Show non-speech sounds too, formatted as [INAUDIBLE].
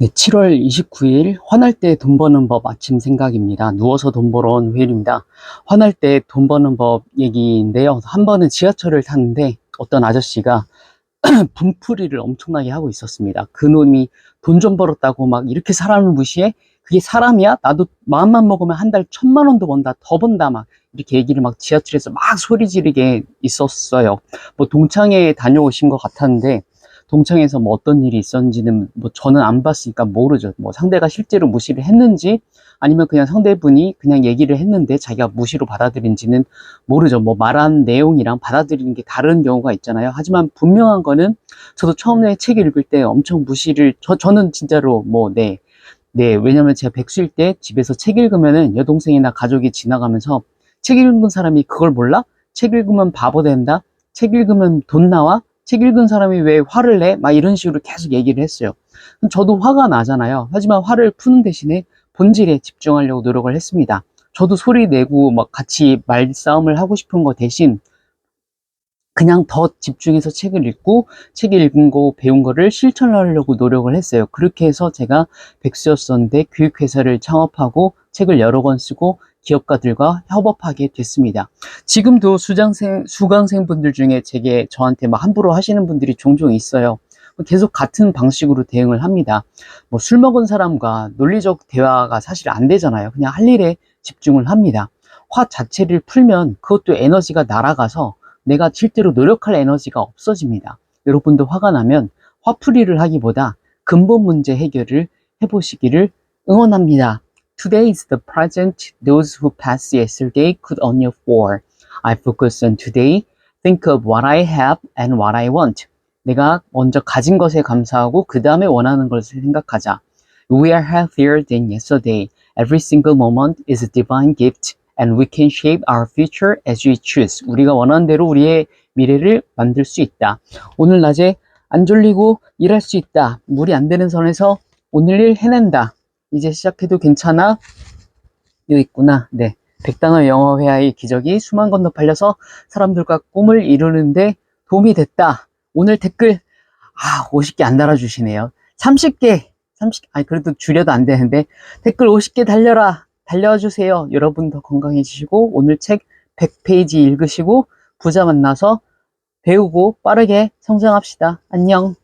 네, 7월 29일 화날 때 돈 버는 법 아침 생각입니다. 누워서 돈 벌어 온 회일입니다. 화날 때 돈 버는 법 얘기인데요. 한 번은 지하철을 탔는데 어떤 아저씨가 [CLEARS THROAT] 분풀이를 엄청나게 하고 있었습니다. 그 놈이 돈 좀 벌었다고 막 이렇게 사람을 무시해? 그게 사람이야? 나도 마음만 먹으면 한 달 천만 원도 번다, 더 번다, 막 이렇게 얘기를 막 지하철에서 막 소리 지르게 있었어요. 뭐 동창회 다녀오신 것 같았는데 동창에서 뭐 어떤 일이 있었는지는 뭐 저는 안 봤으니까 모르죠. 뭐 상대가 실제로 무시를 했는지 아니면 그냥 상대분이 그냥 얘기를 했는데 자기가 무시로 받아들인지는 모르죠. 뭐 말한 내용이랑 받아들이는 게 다른 경우가 있잖아요. 하지만 분명한 거는 저도 처음에 책 읽을 때 엄청 무시를 저 저는 진짜로 뭐 네. 네, 왜냐면 제가 백수일 때 집에서 책 읽으면은 여동생이나 가족이 지나가면서 책 읽은 사람이 그걸 몰라? 책 읽으면 바보 된다? 책 읽으면 돈 나와? 책 읽은 사람이 왜 화를 내? 막 이런 식으로 계속 얘기를 했어요. 저도 화가 나잖아요. 하지만 화를 푸는 대신에 본질에 집중하려고 노력을 했습니다. 저도 소리 내고 막 같이 말싸움을 하고 싶은 거 대신 그냥 더 집중해서 책을 읽고 책 읽은 거 배운 거를 실천하려고 노력을 했어요. 그렇게 해서 제가 백수였었는데 교육회사를 창업하고 책을 여러 권 쓰고 기업가들과 협업하게 됐습니다. 지금도 수장생, 수강생 분들 중에 제게 저한테 막 함부로 하시는 분들이 종종 있어요. 계속 같은 방식으로 대응을 합니다. 뭐 술 먹은 사람과 논리적 대화가 사실 안 되잖아요. 그냥 할 일에 집중을 합니다. 화 자체를 풀면 그것도 에너지가 날아가서 내가 실제로 노력할 에너지가 없어집니다. 여러분도 화가 나면 화풀이를 하기보다 근본 문제 해결을 해보시기를 응원합니다. Today is the present. Those who passed yesterday could only afford. I focus on today. Think of what I have and what I want. 내가 먼저 가진 것에 감사하고 그 다음에 원하는 것을 생각하자. We are healthier than yesterday. Every single moment is a divine gift and we can shape our future as we choose. 우리가 원하는 대로 우리의 미래를 만들 수 있다. 오늘 낮에 안 졸리고 일할 수 있다. 무리 안 되는 선에서 오늘 일 해낸다. 이제 시작해도 괜찮아? 여기 있구나. 네. 백단어 영어 회화의 기적이 수만 건너 팔려서 사람들과 꿈을 이루는데 도움이 됐다. 오늘 댓글, 아, 50개 안 달아주시네요. 30개, 30, 아니, 그래도 줄여도 안 되는데, 댓글 50개 달려라. 달려주세요. 여러분 더 건강해지시고, 오늘 책 100페이지 읽으시고, 부자 만나서 배우고 빠르게 성장합시다. 안녕.